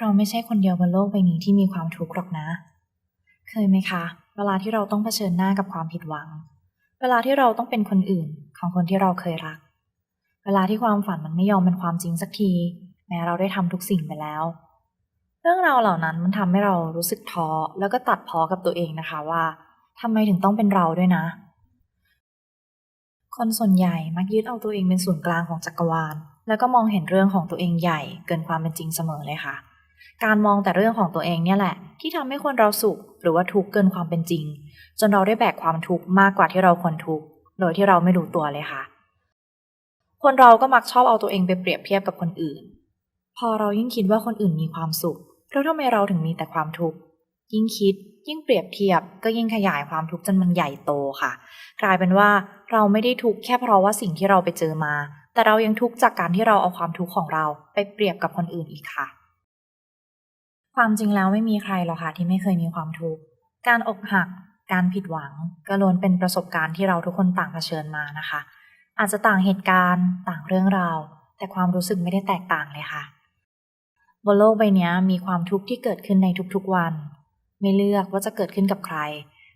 เราไม่ใช่คนเดียวบนโลกใบนี้ที่มีความทุกข์หรอกนะ เคยไหมคะ เวลาที่เราต้องเผชิญหน้ากับความผิดหวัง เวลาที่เราต้องเป็นคนอื่นของคนที่เราเคยรัก เวลาที่ความฝันมันไม่ยอมเป็นความจริงสักที แม้เราได้ทำทุกสิ่งไปแล้ว เรื่องราวเหล่านั้นมันทำให้เรารู้สึกท้อแล้วก็ตัดพ้อกับตัวเองนะคะว่าทำไมถึงต้องเป็นเราด้วยนะ คนส่วนใหญ่มักยึดเอาตัวเองเป็นศูนย์กลางของจักรวาล แล้วก็มองเห็นเรื่องของตัวเองใหญ่เกินความเป็นจริงเสมอเลยค่ะ การมองแต่เรื่องของตัวเองเนี่ยแหละ ที่ทำให้คนเราสุขหรือว่าทุกข์เกินความเป็นจริง จนเราได้แบกความทุกข์มากกว่าที่เราควรทุกข์โดยที่เราไม่รู้ตัวเลยค่ะ คนเราก็มักชอบเอาตัวเองไปเปรียบเทียบกับคนอื่น พอเรายิ่งคิดว่าคนอื่นมีความสุขแล้วทำไมเราถึงมีแต่ความทุกข์ยิ่งคิด ยิ่งเปรียบเทียบ ก็ยิ่งขยายความทุกข์จนมันใหญ่โตค่ะ กลายเป็นว่าเราไม่ได้ทุกข์แค่เพราะว่าสิ่งที่เราไปเจอมา แต่เรายังทุกข์จากการที่เราเอาความทุกข์ของเราไปเปรียบกับคนอื่นอีกค่ะ ความจริงแล้วไม่มีใครหรอกค่ะที่ไม่เคยมีความทุกข์ การอกหัก การผิดหวัง ก็ล้วนเป็นประสบการณ์ที่เราทุกคนต่างเผชิญมานะคะ อาจจะต่างเหตุการณ์ ต่างเรื่องราว แต่ความรู้สึกไม่ได้แตกต่างเลยค่ะ บนโลกใบนี้มีความทุกข์ที่เกิดขึ้นในทุกๆวัน ไม่เลือกว่าจะเกิดขึ้นกับใคร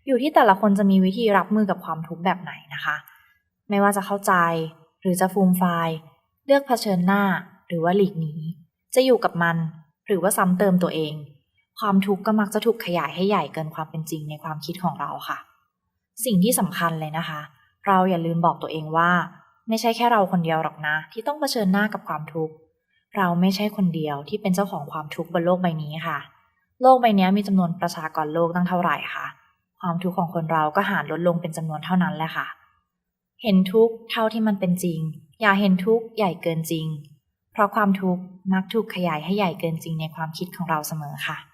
อยู่ที่แต่ละคนจะมีวิธีรับมือกับความทุกข์แบบไหนนะคะ ไม่ว่าจะเข้าใจ หรือจะฟูมไฟเลือกเผชิญหน้า หรือว่าหลีกหนี จะอยู่กับมัน รือว่าซ้ำเติมตัวเอง ความทุกข์ก็มักจะถูกขยายให้ใหญ่เกินความเป็นจริงในความคิดของเราค่ะ สิ่งที่สำคัญเลยนะคะ เราอย่าลืมบอกตัวเองว่า ไม่ใช่แค่เราคนเดียวหรอกนะ ที่ต้องเผชิญหน้ากับความทุกข์เราไม่ใช่คนเดียวที่เป็นเจ้าของความทุกข์บนโลกใบนี้ค่ะ โลกใบนี้มีจำนวนประชากรโลกตั้งเท่าไหร่คะความทุกข์ของคนเราก็หารลดลงเป็นจำนวนเท่านั้นแหละค่ะ เห็นทุกข์เท่าที่มันเป็นจริง อย่าเห็นทุกข์ใหญ่เกินจริง เพราะความทุกข์มักถูกขยายให้ใหญ่เกินจริงในความคิดของเราเสมอค่ะ